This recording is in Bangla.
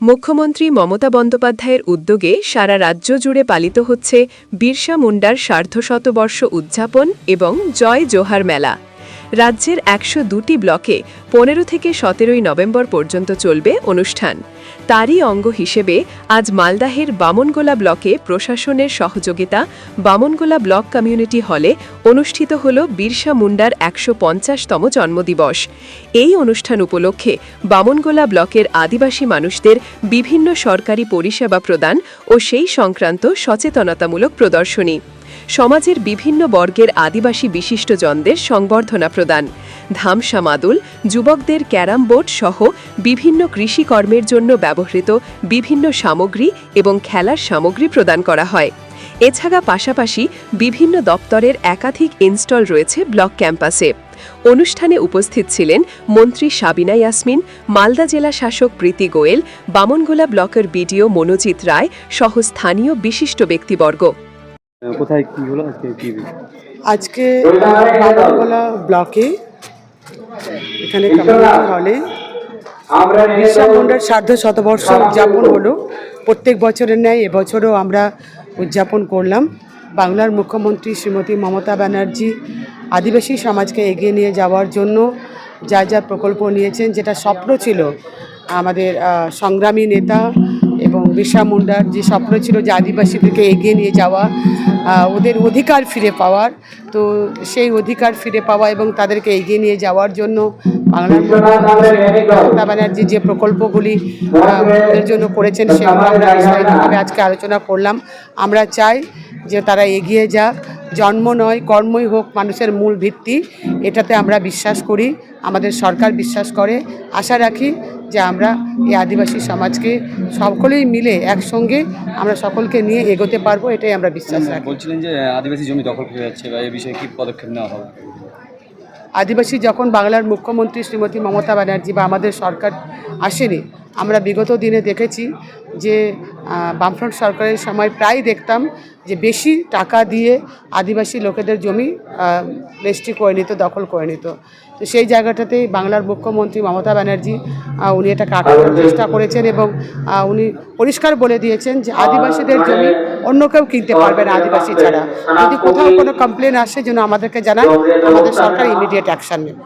মুখ্যমন্ত্রী মমতা বন্দ্যোপাধ্যায়ের উদ্যোগে সারা রাজ্য জুড়ে পালিত হচ্ছে বিরসা মুন্ডার সার্ধশতবর্ষ উদযাপন এবং জয় জোহার মেলা। রাজ্যের একশো দুটি ব্লকে পনেরো থেকে সতেরোই নভেম্বর পর্যন্ত চলবে অনুষ্ঠান। তারই অঙ্গ হিসেবে আজ মালদাহের বামনগোলা ব্লকে প্রশাসনের সহযোগিতা বামনগোলা ব্লক কমিউনিটি হলে অনুষ্ঠিত হল বিরসা মুন্ডার একশো পঞ্চাশতম জন্মদিবস। এই অনুষ্ঠান উপলক্ষে বামনগোলা ব্লকের আদিবাসী মানুষদের বিভিন্ন সরকারি পরিষেবা প্রদান ও সেই সংক্রান্ত সচেতনতামূলক প্রদর্শনী। সমাজের বিভিন্ন বর্গের আদিবাসী বিশিষ্টজনদের সংবর্ধনা প্রদান। ধামসা মাদুল, যুবকদের ক্যারাম বোর্ড সহ বিভিন্ন কৃষিকর্মের জন্য ব্যবহৃত বিভিন্ন সামগ্রী এবং খেলার সামগ্রী প্রদান করা হয়। এছাড়া পাশাপাশি বিভিন্ন দপ্তরের একাধিক ইনস্টল রয়েছে ব্লক ক্যাম্পাসে। অনুষ্ঠানে উপস্থিত ছিলেন মন্ত্রী সাবিনা ইয়াসমিন, মালদা জেলা শাসক প্রীতি গোয়েল, বামনগোলা ব্লকের বিডিও মনোজিৎ রায় সহ স্থানীয় বিশিষ্ট ব্যক্তিবর্গ। কোথায় কি হলো? আজকে কি আজকে ব্লকে এখানে হলে বিরসা মুন্ডার সার্ধ শতবর্ষ উদযাপন হলো। প্রত্যেক বছরের ন্যায় এবছরও আমরা উদযাপন করলাম। বাংলার মুখ্যমন্ত্রী শ্রীমতী মমতা ব্যানার্জি আদিবাসী সমাজকে এগিয়ে নিয়ে যাওয়ার জন্য যা যা প্রকল্প নিয়েছেন, যেটা স্বপ্ন ছিল, আমাদের সংগ্রামী নেতা এবং বিরসা মুন্ডার যে স্বপ্ন ছিল যে আদিবাসীদেরকে এগিয়ে নিয়ে যাওয়া ওদের অধিকার ফিরে পাওয়ার, তো সেই অধিকার ফিরে পাওয়া এবং তাদেরকে এগিয়ে নিয়ে যাওয়ার জন্য বাংলার মমতা ব্যানার্জি যে প্রকল্পগুলি ওদের জন্য করেছেন সেগুলো আমরা আজকে আলোচনা করলাম। আমরা চাই যে তারা এগিয়ে যাক জন্ম নয় কর্মই হোক মানুষের মূল ভিত্তি এটাতে আমরা বিশ্বাস করি আমাদের সরকার বিশ্বাস করে। আশা রাখি যে আমরা এই আদিবাসী সমাজকে সকলেই মিলে একসঙ্গে আমরা সকলকে নিয়ে এগোতে পারব এটাই আমরা বিশ্বাস রাখি। বলছিলেন যে আদিবাসী জমি দখল হয়ে যাচ্ছে বা এই বিষয়ে কি পদক্ষেপ নেওয়া হবে? আদিবাসী যখন বাংলার মুখ্যমন্ত্রী শ্রীমতী মমতা ব্যানার্জি বা আমাদের সরকার আসেনি আমরা বিগত দিনে দেখেছি যে বামফ্রন্ট সরকারের সময় প্রায় দেখতাম যে বেশি টাকা দিয়ে আদিবাসী লোকেদের জমি রেজিস্ট্রি করে নিত, দখল করে নিত। তো সেই জায়গাটাতেই বাংলার মুখ্যমন্ত্রী মমতা ব্যানার্জি উনি এটাকে আটকানোর চেষ্টা করেছেন এবং উনি পরিষ্কার বলে দিয়েছেন যে আদিবাসীদের জমি অন্য কেউ কিনতে পারবে না আদিবাসী ছাড়া। যদি কোথাও কোনো কমপ্লেন আসে, যেন আমাদেরকে জানান, আমাদের সরকার ইমিডিয়েট অ্যাকশন নেবে।